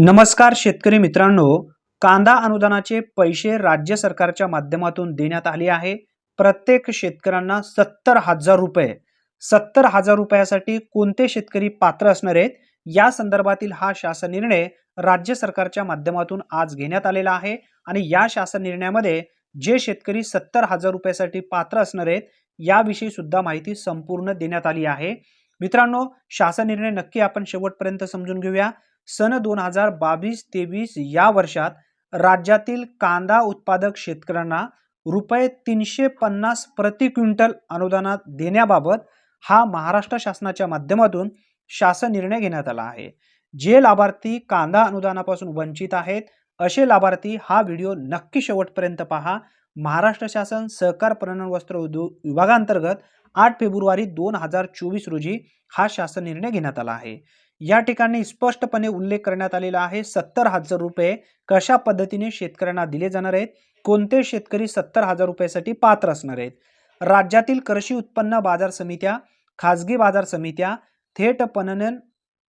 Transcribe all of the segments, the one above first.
नमस्कार शेतकरी मित्रांनो. कांदा अनुदानाचे पैसे राज्य सरकारच्या माध्यमातून देण्यात आले आहे. प्रत्येक शेतकऱ्यांना सत्तर हजार रुपये. सत्तर हजार रुपयासाठी कोणते शेतकरी पात्र असणार आहेत? या संदर्भातील हा शासन निर्णय राज्य सरकारच्या माध्यमातून आज घेण्यात आलेला आहे. आणि या शासन निर्णयामध्ये जे शेतकरी सत्तर हजार रुपयासाठी पात्र असणार आहेत याविषयी सुद्धा माहिती संपूर्ण देण्यात आली आहे. मित्रांनो शासन निर्णय नक्की आपण शेवटपर्यंत समजून घेऊया. सन दोन हजार बावीस तेवीस या वर्षात राज्यातील कांदा उत्पादक शेतकऱ्यांना रुपये तीनशे पन्नास प्रति क्विंटल अनुदानात देण्याबाबत हा महाराष्ट्र शासनाच्या माध्यमातून शासन निर्णय घेण्यात आला आहे. जे लाभार्थी कांदा अनुदानापासून वंचित आहेत असे लाभार्थी हा व्हिडिओ नक्की शेवटपर्यंत पहा. महाराष्ट्र शासन सहकार पणन वस्त्र उद्योग विभागांतर्गत आठ फेब्रुवारी दोन हजार चोवीस रोजी हा शासन निर्णय घेण्यात आला आहे. या ठिकाणी स्पष्टपणे उल्लेख करण्यात आलेला आहे सत्तर हजार रुपये कशा पद्धतीने शेतकऱ्यांना दिले जाणार आहेत? कोणते शेतकरी सत्तर हजार रुपयासाठी पात्र असणार आहेत? राज्यातील कृषी उत्पन्न बाजार समित्या खाजगी बाजार समित्या थेट पणन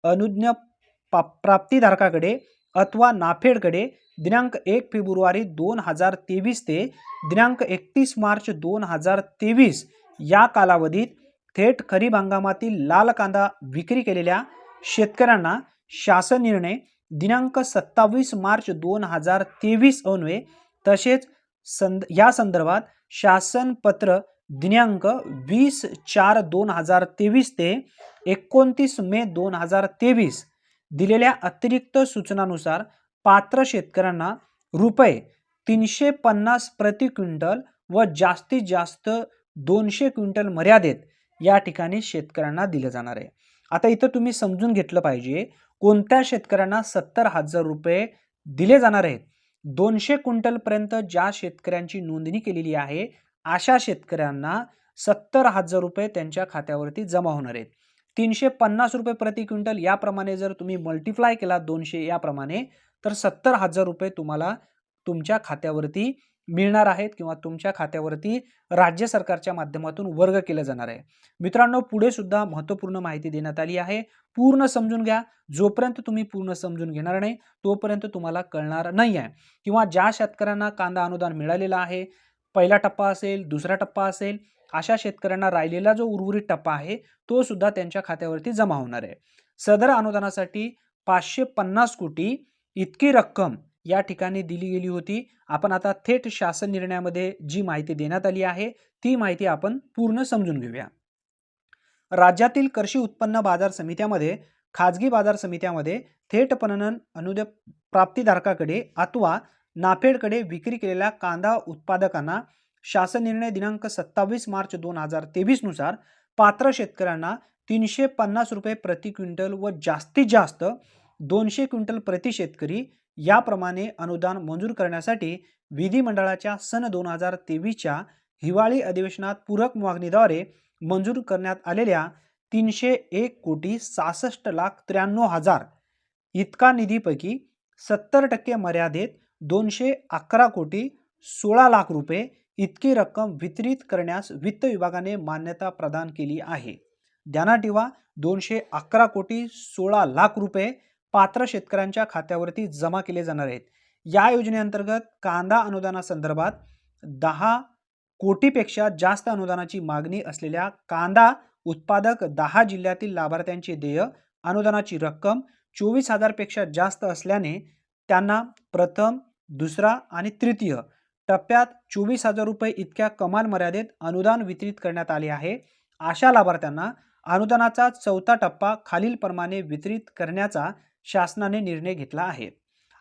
अनुज्ञ पा अथवा नाफेडकडे दिनांक एक फेब्रुवारी दोन हजार तेवीस ते दिनांक एकतीस मार्च दोन हजार तेवीस या कालावधीत थेट खरीप हंगामातील लाल कांदा विक्री केलेल्या शेतकऱ्यांना शासन निर्णय दिनांक सत्तावीस मार्च दोन हजार तेवीस अन्वये तसेच संद या संदर्भात शासन पत्र दिनांक वीस चार दोन हजार तेवीस ते एकोणतीस मे दोन हजार तेवीस दिलेल्या अतिरिक्त सूचनानुसार पात्र शेतकऱ्यांना रुपये तीनशे पन्नास प्रति क्विंटल व जास्तीत जास्त दोनशे क्विंटल मर्यादेत या ठिकाणी शेतकऱ्यांना दिलं जाणार आहे. आता इथं तुम्ही समजून घेतलं पाहिजे कोणत्या शेतकऱ्यांना सत्तर हजार रुपये दिले जाणार आहेत? दोनशे क्विंटलपर्यंत ज्या शेतकऱ्यांची नोंदणी केलेली आहे अशा शेतकऱ्यांना सत्तर हजार रुपये त्यांच्या खात्यावरती जमा होणार आहेत. तीनशे पन्नास रुपये प्रति क्विंटल याप्रमाणे जर तुम्ही मल्टिप्लाय केला दोनशे याप्रमाणे तर सत्तर हजार रुपये तुम्हाला तुमच्या खात्यावरती मिळणार आहेत किंवा तुमच्या खात्यावरती राज्य सरकारच्या माध्यमातून वर्ग केलं जाणार आहे. मित्रांनो पुढे सुद्धा महत्त्वपूर्ण माहिती देण्यात आली आहे. पूर्ण समजून घ्या. जोपर्यंत तुम्ही पूर्ण समजून घेणार नाही तोपर्यंत तुम्हाला कळणार नाही आहे. किंवा ज्या शेतकऱ्यांना कांदा अनुदान मिळालेलं आहे पहिला टप्पा असेल दुसरा टप्पा असेल अशा शेतकऱ्यांना राहिलेला जो उर्वरित टप्पा आहे तो सुद्धा त्यांच्या खात्यावरती जमा होणार आहे. सदर अनुदानासाठी पाचशे पन्नास कोटी इतकी रक्कम या ठिकाणी दिली गेली होती. आपण आता थेट शासन निर्णयामध्ये जी माहिती देण्यात आली आहे ती माहिती आपण पूर्ण समजून घेऊया. राज्यातील कृषी उत्पन्न बाजार समित्यामध्ये खाजगी बाजार समित्यामध्ये थेट पणन अनुदय प्राप्तीधारकाकडे अथवा नाफेडकडे विक्री केलेल्या कांदा उत्पादकांना शासन निर्णय दिनांक सत्तावीस मार्च दोन हजार तेवीसनुसार पात्र शेतकऱ्यांना तीनशे पन्नास रुपये प्रति क्विंटल व जास्तीत जास्त दोनशे क्विंटल प्रति शेतकरी याप्रमाणे अनुदान मंजूर करण्यासाठी विधिमंडळाच्या सन दोन हजार तेवीसच्या हिवाळी अधिवेशनात पूरक मागणीद्वारे मंजूर करण्यात आलेल्या तीनशे एक कोटी सहासष्ट लाख त्र्याण्णव हजार इतका निधीपैकी सत्तर टक्के मर्यादेत दोनशे अकरा कोटी सोळा लाख रुपये इतकी रक्कम वितरित करण्यास वित्त विभागाने मान्यता प्रदान केली आहे. ध्यानात ठेवा दोनशे अकरा कोटी सोळा लाख रुपये पात्र शेतकऱ्यांच्या खात्यावरती जमा केले जाणार आहेत. या योजनेअंतर्गत कांदा अनुदानासंदर्भात दहा कोटीपेक्षा जास्त अनुदानाची मागणी असलेल्या कांदा उत्पादक दहा जिल्ह्यातील लाभार्थ्यांचे देय अनुदानाची रक्कम चोवीस हजारपेक्षा जास्त असल्याने त्यांना प्रथम दुसरा आणि तृतीय टप्प्यात चोवीस हजार रुपये इतक्या कमाल मर्यादेत अनुदान वितरित करण्यात आले आहे. अशा लाभार्थ्यांना अनुदानाचा चौथा टप्पा खालीलप्रमाणे वितरित करण्याचा शासनाने निर्णय घेतला आहे.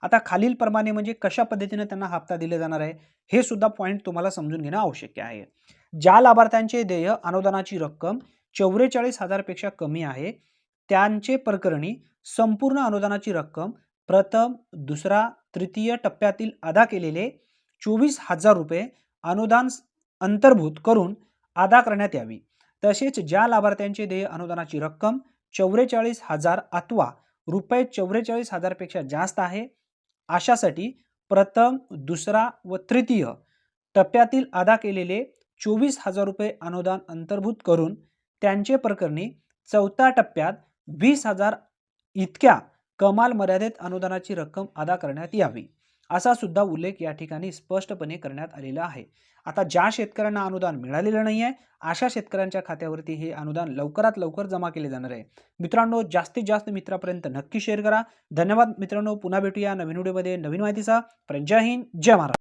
आता खालीलप्रमाणे म्हणजे कशा पद्धतीने त्यांना हप्ता दिला जाणार आहे हे सुद्धा पॉईंट तुम्हाला समजून घेणं आवश्यक आहे. ज्या लाभार्थ्यांचे देय अनुदानाची रक्कम चौवेचाळीस हजारपेक्षा कमी आहे त्यांचे प्रकरणी संपूर्ण अनुदानाची रक्कम प्रथम दुसरा तृतीय टप्प्यातील अदा केलेले चोवीस हजार रुपये अनुदान अंतर्भूत करून अदा करण्यात यावी. तसेच ज्या लाभार्थ्यांचे देय अनुदानाची रक्कम चौवेचाळीस हजार अथवा रुपये चौवेचाळीस हजारपेक्षा जास्त आहे. अशासाठी प्रथम दुसरा व तृतीय टप्प्यातील अदा केलेले चोवीस हजार रुपये अनुदान अंतर्भूत करून त्यांचे प्रकरणी चौथ्या टप्प्यात वीस हजार इतक्या कमाल मर्यादित अनुदानाची रक्कम अदा करण्यात यावी. असा सुद्धा उल्लेख या ठिकाणी स्पष्टपणे करण्यात आलेला आहे. आता ज्या शेतकऱ्यांना अनुदान मिळालेलं नाही आहे अशा शेतकऱ्यांच्या खात्यावरती हे अनुदान लवकरात लवकर जमा केले जाणार आहे. मित्रांनो जास्तीत जास्त मित्रापर्यंत नक्की शेअर करा. धन्यवाद मित्रांनो. पुन्हा भेटूया नवीन व्हिडिओमध्ये. नवीन माहितीचा पर्यंत जय हिंद जय महाराज